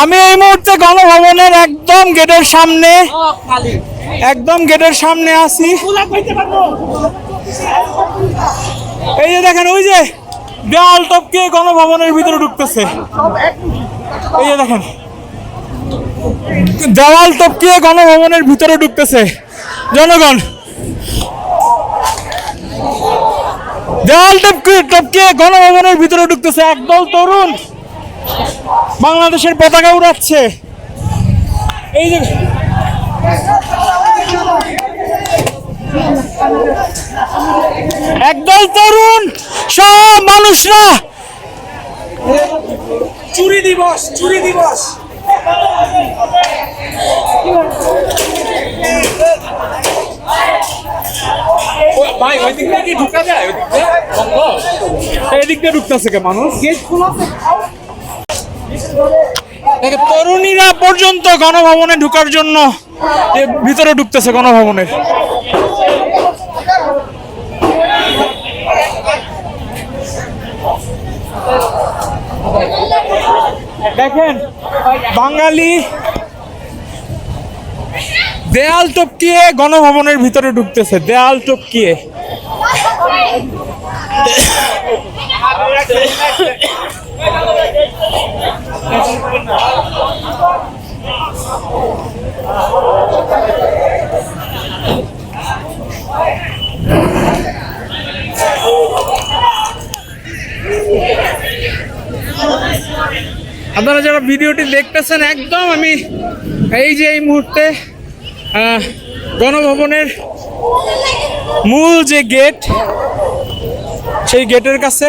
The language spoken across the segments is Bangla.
আমি এই মুহূর্তে গণভবনের একদম গেটের সামনে একদম গেটের সামনে আছি। এই যে দেখেন ওই যে দেওয়াল টপকে গণভবনের ভিতরে ঢুকতেছে। এই যে দেখেন দেওয়াল টপকে গণভবনের ভিতরে ঢুকতেছে। জনগণ দেওয়াল টপকে টপকে গণভবনের ভিতরে ঢুকতেছে। একদল তরুণ। বাংলাদেশের পতাকা উড়াচ্ছে। এই যে একদল তরুণ সব মানুষরা। চুরি দিবস চুরি দিবস। ভাই ওই দিক থেকে কি ঢুকা যায়? এদিক দিয়ে ঢুকতেছে কে মানুষ? গেট খোলা তরুণীরা পর্যন্ত গণভবনে ঢুকার জন্য এ ভিতরে ঢুকতেছে গণভবনের দেখেন বাঙালি দেয়াল টপকিয়ে গণভবনের ভিতরে ঢুকতেছে দেয়াল টপকিয়ে। আপনারা যারা ভিডিওটি দেখতেছেন, একদম আমি এই যে এই মুহূর্তে গণভবনের মূল যে গেট, সেই গেটের কাছে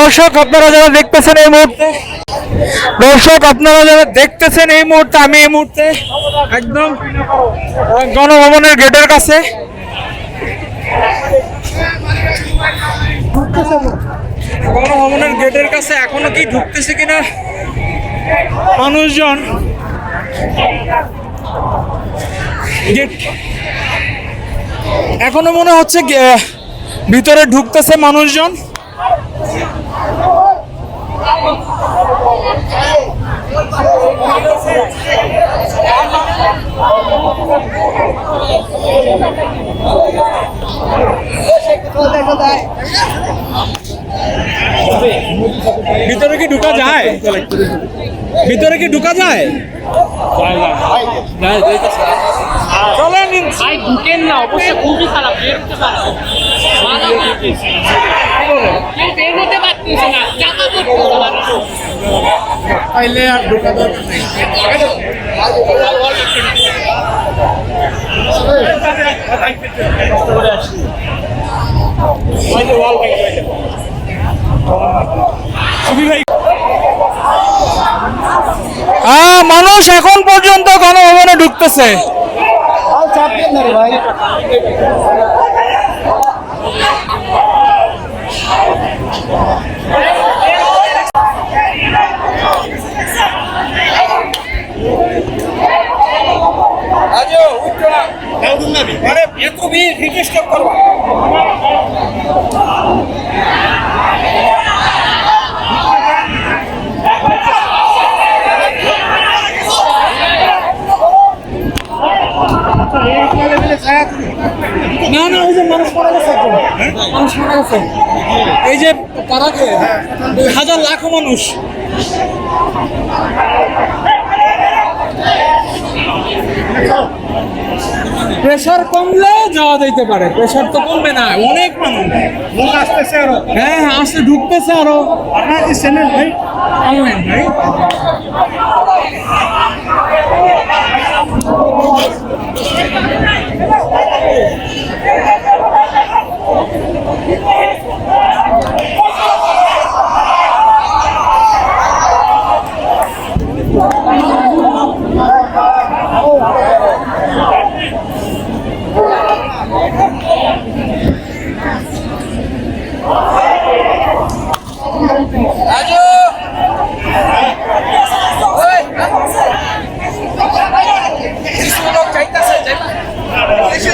দর্শক, আপনারা যারা দেখতেছেন এই মুহূর্তে, দর্শক, আপনারা যারা দেখতেছেন এই মুহূর্তে, আমি এই মুহূর্তে একদম গণভবনের গেটের কাছে। গণভবনের গেটের কাছে এখনও কি ঢুকতেছে কিনা? মানুষজন এখনও মনে হচ্ছে ভিতরে ঢুকতেছে মানুষজন। ভিতরে কি ঢুকা যায় ভিতরে কি ঢুকা যায় চলেন ভাই ঢুকেন না অবশ্যই খুবই খারাপ বের হতে পারে বের হতে পারতেছে না চাকা করতে পারে পাইলে আর ঢুকা হ্যাঁ মানুষ এখন পর্যন্ত গণভবনে ঢুকতেছে। আজও উঠো না এত ভিড় রিকোয়েস্ট করবা। না না, ওই যে মানুষ মারা গেছে। মানুষ মারা গেছে। এই যে পাড়াতে হাজার লাখো মানুষ। প্রেশার কমলে যাওয়া যাইতে পারে। প্রেশার তো কমবে না অনেক মানুষ। আসতেছে আরও। হ্যাঁ হ্যাঁ আসতে ঢুকতেছে আরও। আপনার কি চ্যানেল ভাই? অনলাইন ভাই। 别去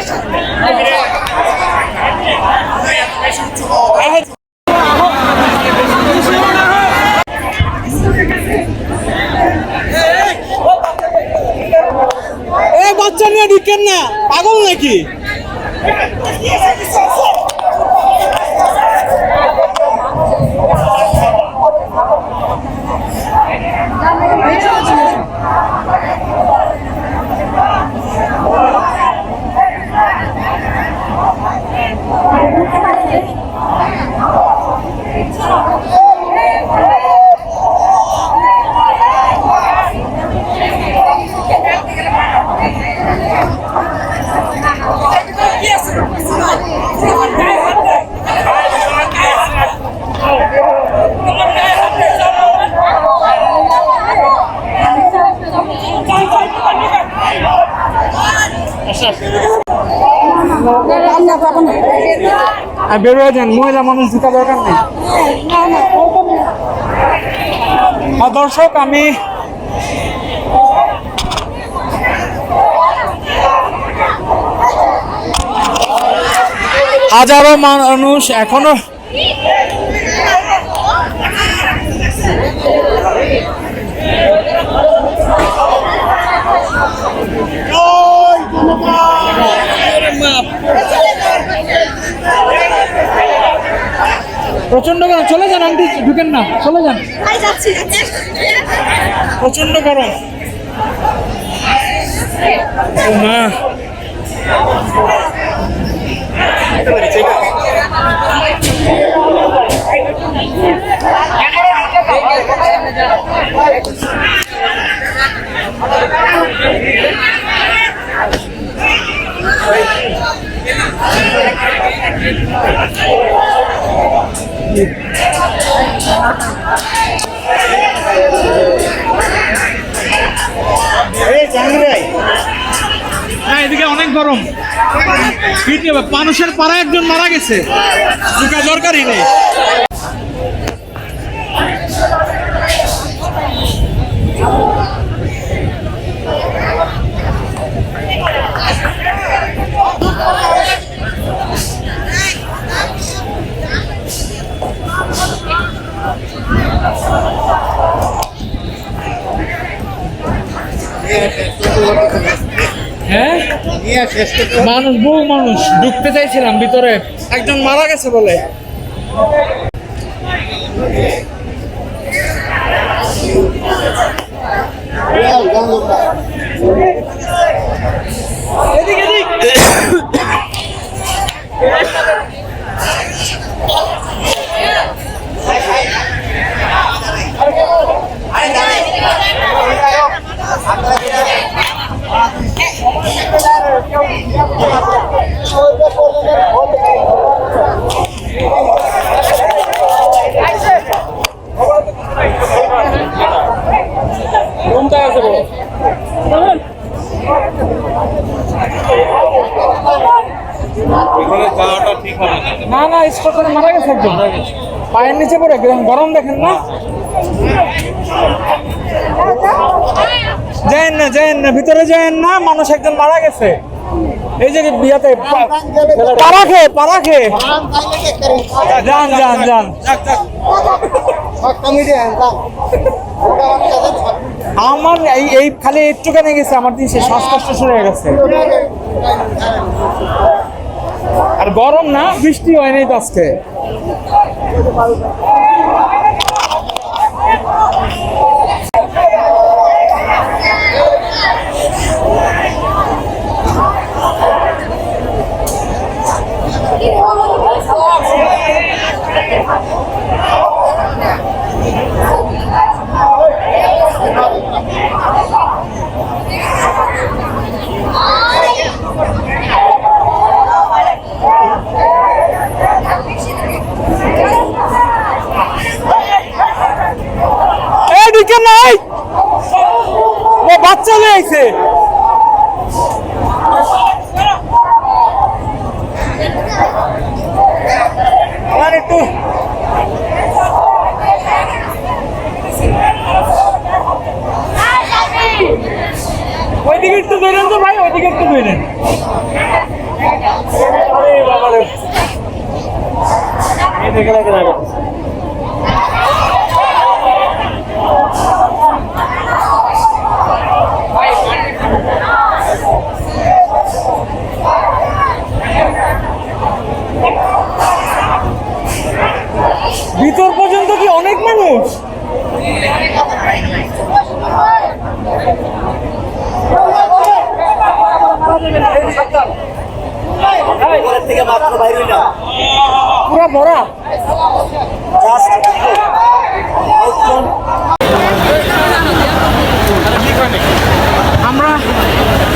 আর বের যান মহিলা মানুষ ঢুকা দরকার নেই। দর্শক আমি হাজারো মানুষ এখনও প্রচণ্ড গরম। চলে যান আন্টি ঢুকেন না। চলে যান। প্রচণ্ড গরম। না গরম মানুষের পাড়ায় একজন মারা গেছে ঢুকা দরকারই নেই হ্যাঁ মানুষ বহু মানুষ ঢুকতে চাইছিলাম ভিতরে একজন মারা গেছে বলে এদিক, এদিক। না। না স্পট করে মারা গেছে একজন পায়ের নিচে পড়ে গরম- গরম দেখেন না? যায়েন না যায়েন না ভিতরে যায়েন না মানুষ একজন মারা গেছে। এই যে বিয়াতে পা- পাড়া খেয়ে পাড়া খেয়ে। যান যান যান। আমার এই এই খালি একটুখানি গেছে, আমার দিন সে শ্বাসকষ্ট শুরু হয়ে গেছে। আর গরম না, বৃষ্টি হয়নি তো আজকে। নাই। ও বাচ্চা লেগেছে আমার ওইদিকে একটু ধরেন তো ভাই ওইদিকে একটু ধরেন এই দেখে লাগে ভিতর পর্যন্ত কি অনেক মানুষ? আমরা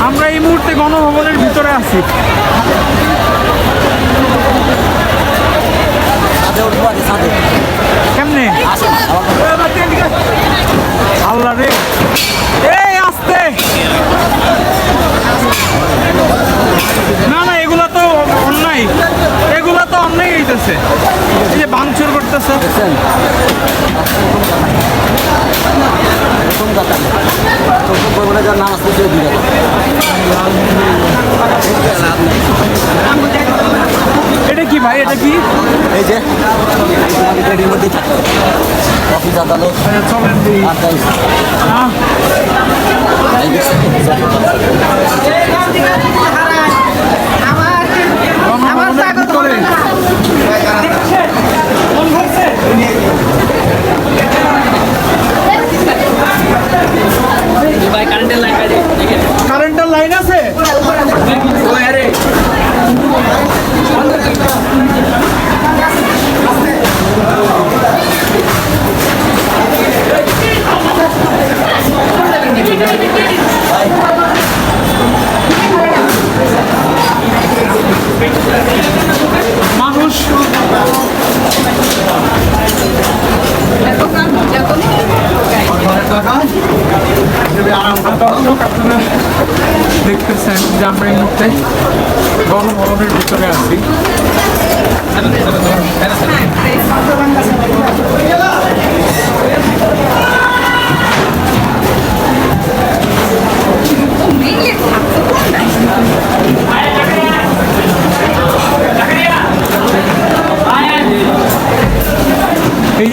আমরা এই মুহূর্তে গণভবনের ভিতরে আছি। সাথে উঠবো আগে সাথে। কেমনে? আল্লাহ রে। এই আসতে। না না এগুলা তো অন্যায় এগুলা তো হইতেছে এই যে ভাঙচুর করতেছে। এটা কি ভাই? এটা কি? এই যে অফিস আদালত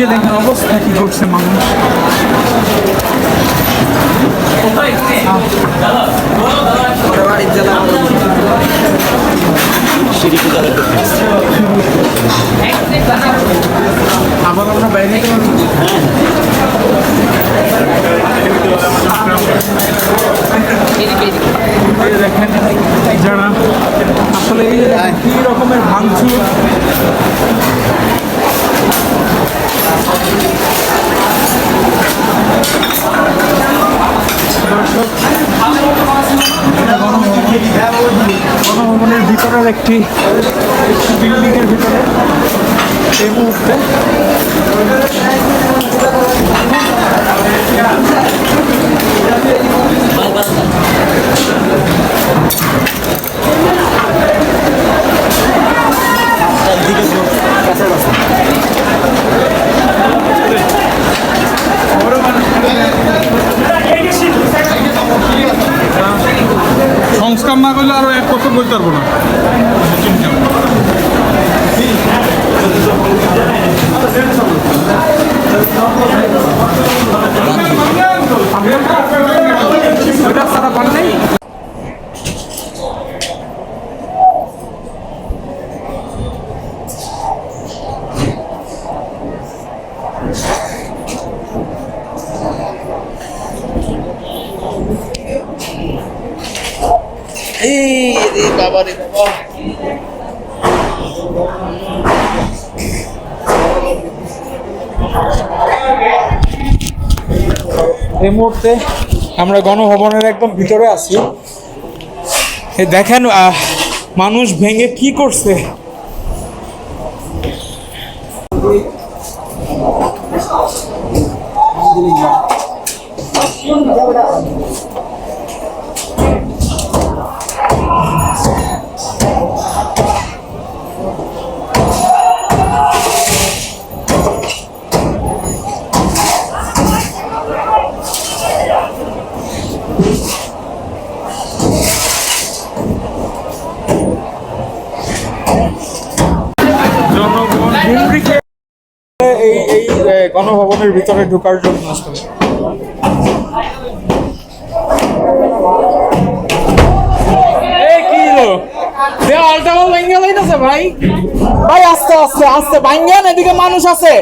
যে দেখেন অবস্থা কি করছে মানুষ আবার আমরা বাইরে দেখেন যারা আসলে এই রকমের ভাঙচুর। গণভবনের ভিতরের একটি বিল্ডিং এর ভিতরে এই মুহূর্তে একদিকে কাছে আছে সংস্কার না করলে আরও এক বছর বলতে পারব না। ওইটা এই মুহূর্তে আমরা গণভবনের একদম ভিতরে আছি। দেখেন মানুষ ভেঙে কি করছে জনগণ হুমড়ি খেয়ে এই এই এ, গণভবনের ভিতরে ঢোকার জন্য আসলে ভাই। ভাই আস্তে আস্তে আস্তে ভাঙ্গেন এদিকে মানুষ আছে।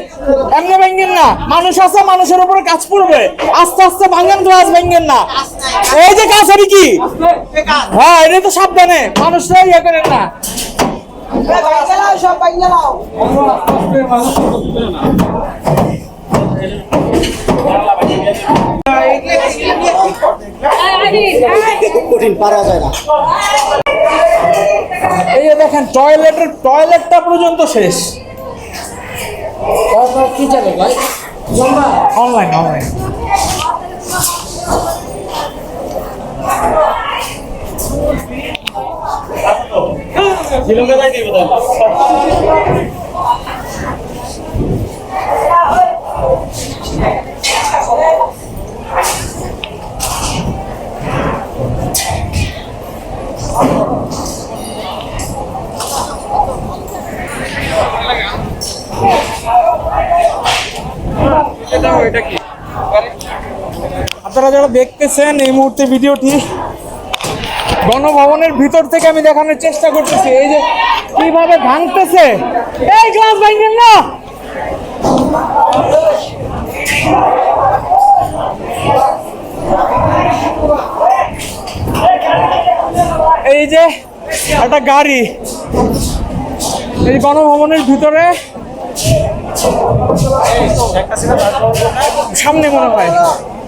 এমনি ভাঙ্গেন না মানুষ আছে মানুষের উপরে কাজ পড়বে। আস্তে আস্তে ভাঙ্গেন গ্লাস ভাঙ্গেন না। এই যে কাজ কি? হ্যাঁ এটা তো সাবধানে মানুষরাই ইয়ে করেন না। কঠিন পারা যায় না। এই যে দেখেন টয়লেটের টয়লেটটা পর্যন্ত শেষ। কি জানে ভাই? অনলাইন অনলাইন আপনারা যারা দেখতেছেন এই মুহূর্তে ভিডিওটি গণভবনের ভিতর থেকে আমি দেখানোর চেষ্টা করতেছি। এই যে কীভাবে ভাঙতেছে? এই গ্লাস ভাঙবেন না! এই যে একটা গাড়ি। এই গণভবনের ভিতরে সামনে মনে হয়।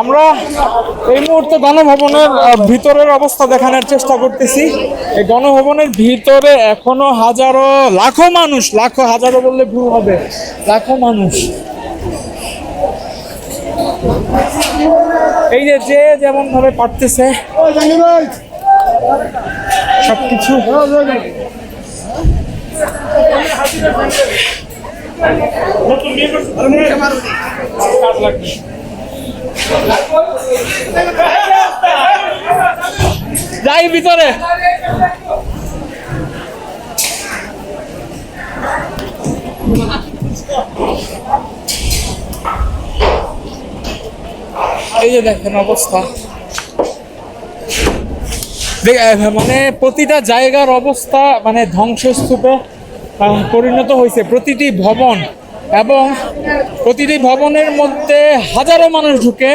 আমরা এই মুহূর্তে গণভবনের ভিতরের অবস্থা দেখানোর চেষ্টা করতেছি। এই গণভবনের ভিতরে এখনও হাজারো, লাখো মানুষ, লাখো, হাজারো বললে ভুল হবে, লাখো মানুষ। এই যে যে যেমন ভাবে পারতেছে, সবকিছু। যাই ভিতরে। এই যে দেখেন অবস্থা। মানে প্রতিটা জায়গার অবস্থা মানে ধ্বংসস্তূপে পরিণত হয়েছে। প্রতিটি ভবন এবং প্রতিটি ভবনের মধ্যে হাজারো মানুষ ঢুকে।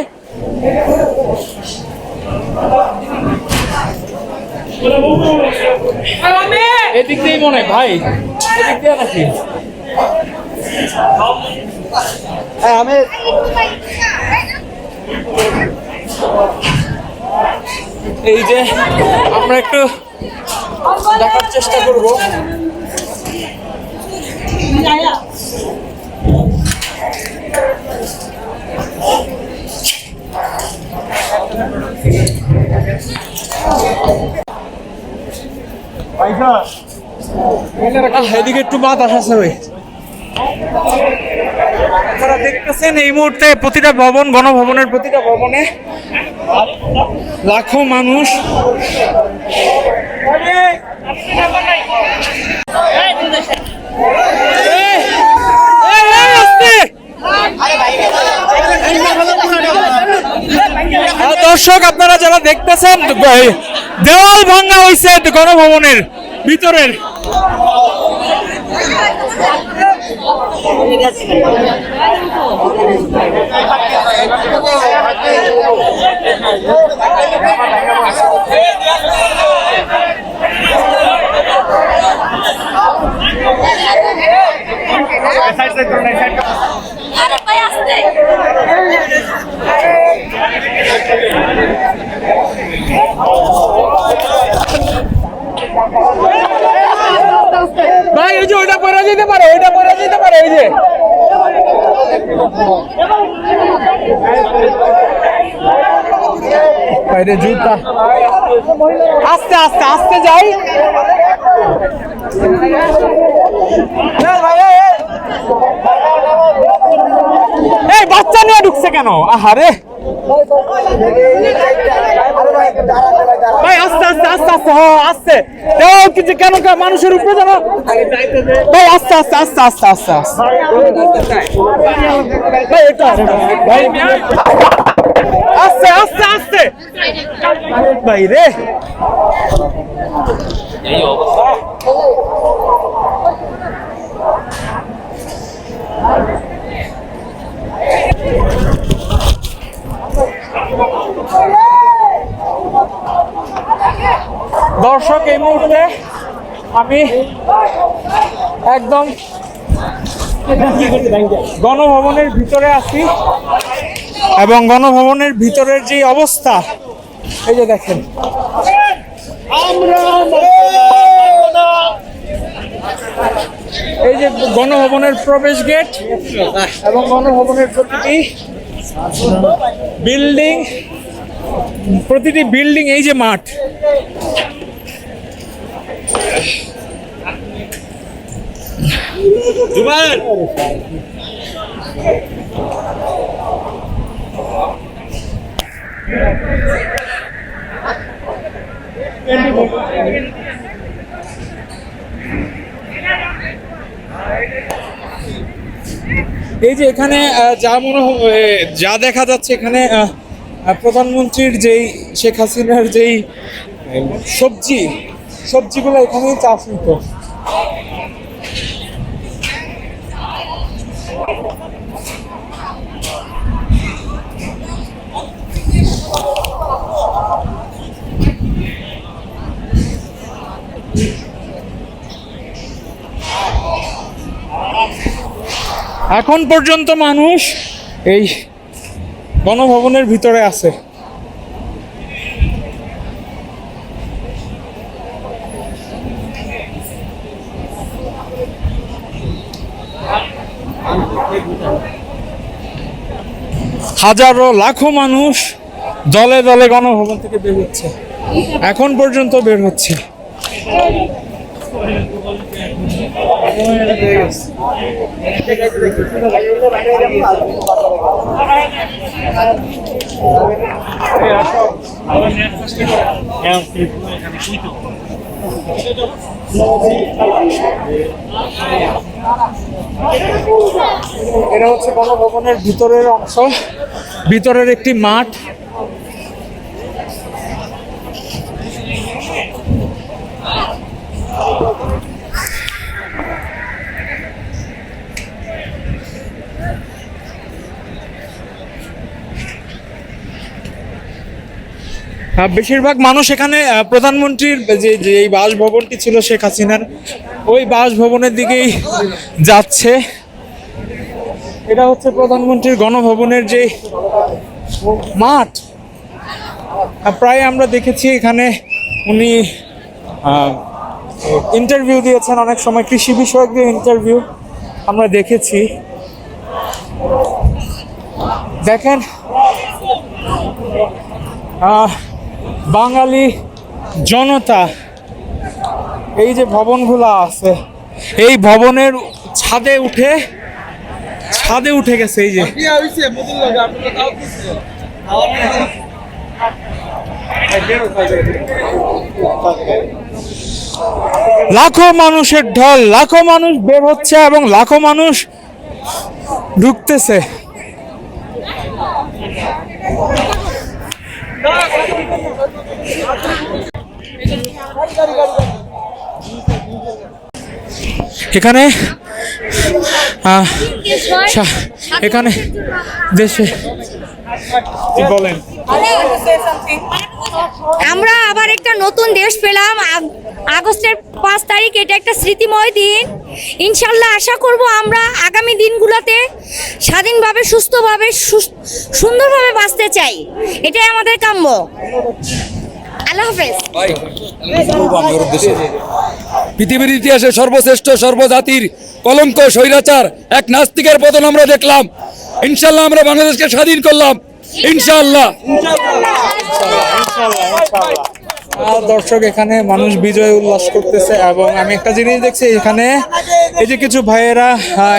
এদিক দিয়েই মনে ভাই। এদিক দিয়ে নাকি? হ্যাঁ আমি এই যে আমরা একটু দেখার চেষ্টা করব। এদিকে একটু বাতাস আছে ভাই। আপনারা দেখতেছেন এই মুহূর্তে প্রতিটা ভবন, গণভবনের প্রতিটা ভবনে লাখো মানুষ এই, এই, এই, আস্তে! আহ, দর্শক আপনারা যারা দেখতেছেন দেওয়াল ভাঙা হয়েছে গণভবনের ভিতরের। ভাই আসতে ভাই এই যে ওইটা পরে যেতে পারে ওইটা পরে যেতে পারে এই যে। বাইরে জুতা। আস্তে আস্তে আস্তে যাই এই বাচ্চা নিয়ে ঢুকছে কেন? আহারে। আস্তে আস্তে আস্তে আস্তে আস্তে। কিছু কেন মানুষের উপরে যেন ভাই, আস্তে আস্তে আস্তে আস্তে আস্তে আস্তে। ভাই, আস্তে আস্তে আস্তে। ভাই রে। দর্শক, এই মুহূর্তে আমি একদম গণভবনের ভিতরে আছি এবং গণভবনের ভিতরের যে অবস্থা, এই যে দেখেন। এই যে গণভবনের প্রবেশ গেট এবং গণভবনের প্রতিটি বিল্ডিং প্রতিটি বিল্ডিং, এই যে মাঠ জুবাইর এই যে এখানে যা মনে যা দেখা যাচ্ছে এখানে প্রধানমন্ত্রীর যেই, শেখ হাসিনার যেই সবজি, সবজিগুলো এখানেই চাষ হতো। এখন পর্যন্ত মানুষ এই গণভবনের ভিতরে আছে। হাজারো, লাখো মানুষ দলে দলে গণভবন থেকে বের হচ্ছে। এখন পর্যন্ত বের হচ্ছে। এটা হচ্ছে গণভবনের ভিতরের অংশ। ভিতরের একটি মাঠ। বেশিরভাগ মানুষ এখানে প্রধানমন্ত্রীর যে যে এই বাসভবনটি ছিল শেখ হাসিনার, ওই বাসভবনের দিকেই যাচ্ছে। এটা হচ্ছে প্রধানমন্ত্রীর গণভবনের যে মাঠ। প্রায় আমরা দেখেছি এখানে উনি ইন্টারভিউ দিয়েছেন, অনেক সময় কৃষি বিষয়ক যে ইন্টারভিউ আমরা দেখেছি। দেখেন বাঙালি জনতা, এই যে ভবনগুলো আছে, এই ভবনের ছাদে উঠে ছাদে উঠে গেছে এই যে। লাখো মানুষের ঢল, লাখো মানুষ বের হচ্ছে এবং লাখো মানুষ ঢুকতেছে। এখানে এখানে দেশে আমরা আবার একটা নতুন দেশ পেলাম। আগ- আগস্টের পাঁচ তারিখ, এটা একটা স্মৃতিময় দিন। ইনশাল্লাহ আশা করব আমরা আগামী দিনগুলোতে স্বাধীনভাবে, সুস্থভাবে, সুস- সুন্দরভাবে বাঁচতে চাই। এটাই আমাদের কাম্য। আল্লাহ হাফেজ। পৃথিবীর ইতিহাসে সর্বশ্রেষ্ঠ সর্বজাতির কলঙ্ক স্বৈরাচার এক নাস্তিকের পতন আমরা দেখলাম। ইনশাল্লাহ আমরা বাংলাদেশকে স্বাধীন করলাম। ইনশাল্লাহ দর্শক এখানে মানুষ বিজয় উল্লাস করতেছে এবং আমি একটা জিনিস দেখছি এখানে এই যে কিছু ভাইয়েরা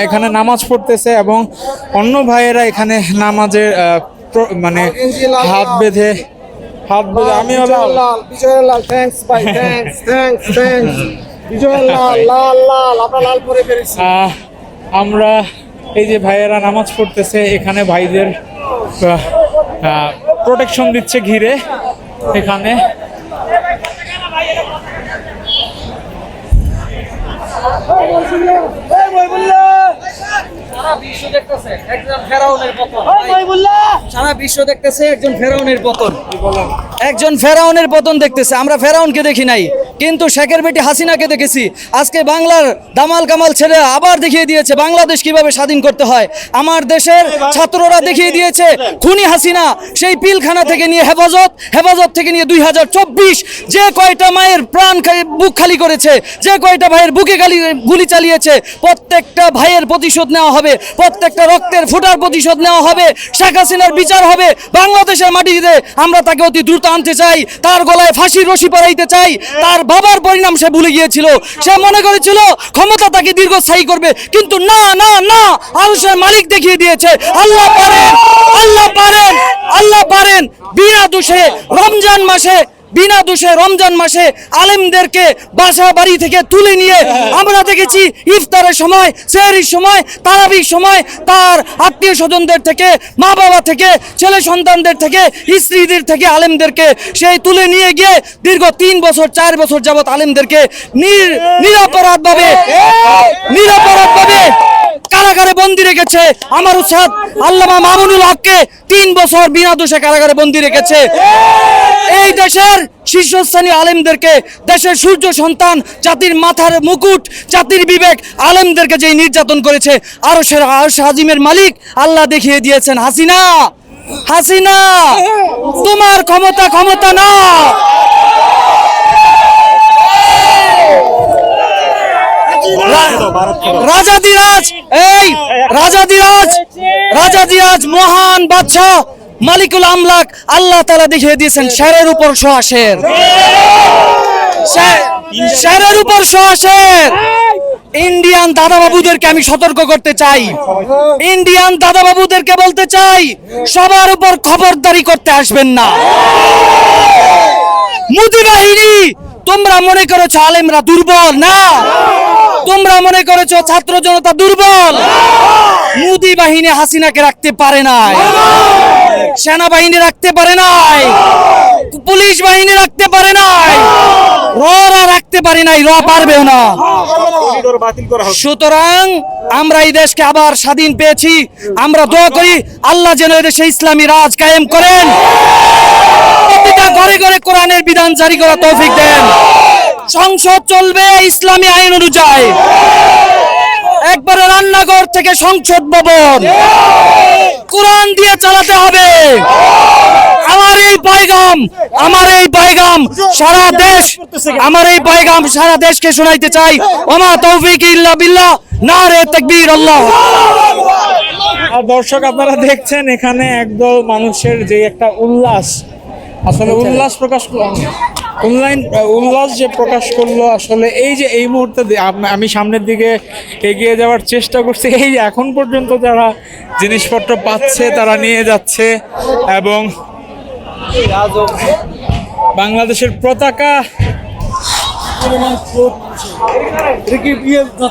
এখানে নামাজ পড়তেছে এবং অন্য ভাইয়েরা এখানে নামাজের আহ, মানে হাত বেঁধে হাত বোঝা আমিও লাল। লাল বিজয় লাল থ্যাঙ্কস ভাই থ্যাঙ্কস থ্যাঙ্কস থ্যাঙ্কস বিজয় লাল লাল লাল আমরা লাল পরে পেরেছি। আমরা এই যে ভাইয়েরা নামাজ পড়তেছে এখানে ভাইদের প্রোটেকশন দিচ্ছে ঘিরে এখানে। সারা বিশ্ব দেখতেছে একজন ফেরাউনের পতন। একজন ফেরাউনের পতন দেখতেছে আমরা ফেরাউনকে দেখি নাই। কিন্তু শেখের বেটি হাসিনাকে দেখেছি। আজকে বাংলার দামাল কামাল ছেড়ে আবার দেখিয়ে দিয়েছে বাংলাদেশ কীভাবে স্বাধীন করতে হয়। আমার দেশের ছাত্ররা দেখিয়ে দিয়েছে খুনি হাসিনা সেই পিলখানা থেকে নিয়ে হেফাজত হেফাজত থেকে নিয়ে দুই হাজার চব্বিশ যে কয়টা মায়ের প্রাণ বুক খালি করেছে যে কয়টা ভাইয়ের বুকে খালি গুলি চালিয়েছে প্রত্যেকটা ভাইয়ের প্রতিশোধ নেওয়া হবে প্রত্যেকটা রক্তের ফুটার প্রতিশোধ নেওয়া হবে শেখ হাসিনার বিচার হবে বাংলাদেশের মাটিতে আমরা তাকে অতি দ্রুত আনতে চাই তার গলায় ফাঁসির রশি পরাইতে চাই তার বাবার পরিণাম সে ভুলে গিয়েছিল। সে মনে করেছিল, ক্ষমতা তাকে দীর্ঘস্থায়ী করবে। কিন্তু না না না আলসের মালিক দেখিয়ে দিয়েছে। আল্লাহ পারেন আল্লাহ পারেন আল্লাহ পারেন। বিনা দোষে রমজান মাসে বিনা দোষে রমজান মাসে আলেমদেরকে বাসা বাড়ি থেকে তুলে নিয়ে আমরা দেখেছি ইফতারের সময়, সেহরির সময়, তারাবির সময় তার আত্মীয় স্বজনদের থেকে মা বাবা থেকে, ছেলে সন্তানদের থেকে, স্ত্রীদের থেকে আলেমদেরকে সেই তুলে নিয়ে গিয়ে দীর্ঘ তিন বছর, চার বছর যাবৎ আলেমদেরকে নির, নিরাপরাধভাবে নিরাপরাধভাবে কারাগারে বন্দি রেখেছে আমার উস্তাদ আল্লামা মামুনুল হককে তিন বছর বিনা দোষে কারাগারে বন্দি রেখেছে। এই দেশের শীর্ষস্থানীয় আলেমদেরকে, দেশের সূর্য সন্তান, জাতির মাথার মুকুট, জাতির বিবেক আলেমদেরকে যেই নির্যাতন করেছে আরও সেরা আরশ আজিমের মালিক আল্লাহ দেখিয়ে দিয়েছেন, হাসিনা হাসিনা, তোমার ক্ষমতা ক্ষমতা না। রাজাদিরাজ এই রাজাদিরাজ রাজাদিরাজ মহান বাদশাহ মালিকুল আমলাক আল্লাহ তালা দেখিয়ে দিয়েছেন, শেরের উপর সোয়াশের শেরের উপর সোয়াশের ইন্ডিয়ান দাদাবাবুদেরকে আমি সতর্ক করতে চাই। ইন্ডিয়ান দাদাবাবুদেরকে বলতে চাই, সবার উপর খবরদারি করতে আসবেন না। মুদি বাহিনী তোমরা মনে করেছ আলেমরা দুর্বল? না। তোমরা মনে করেছ ছাত্র জনতা দুর্বল? মুদি বাহিনী হাসিনাকে রাখতে পারে নাই। সেনাবাহিনী রাখতে পারে নাই। পুলিশ বাহিনী রাখতে পারে নাই। ররা রাখতে পারে নাই র পারবেও না। সুতরাং আমরা এই দেশকে আবার স্বাধীন পেয়েছি। আমরা দোয়া করি আল্লাহ যেন এই দেশে ইসলামী রাজ কায়েম করেন। ঘরে ঘরে কোরআনের বিধান জারি করা তৌফিক দেন। সংসদ চলবে ইসলামী আইন অনুযায়ী। একবারে রান্নাঘর থেকে সংসদ ভবন। কোরআন দিয়ে চালাতে হবে। আমার এই পায়গাম, আমার এই পায়গাম সারা দেশ, আমার এই পায়গাম সারা দেশকে শোনাইতে চাই। ওমা তৌফিক ইল্লা বিল্লাহ না রে তাকবীর আল্লাহ। আর দর্শক, আপনারা দেখছেন এখানে একদল মানুষের যে একটা উল্লাস আসলে উল্লাস প্রকাশ অনলাইন উল্লাস যে প্রকাশ করল আসলে এই যে এই মুহূর্তে আমি সামনের দিকে এগিয়ে যাওয়ার চেষ্টা করছি। এই যে এখন পর্যন্ত যারা জিনিসপত্র পাচ্ছে তারা নিয়ে যাচ্ছে এবং বাংলাদেশের পতাকা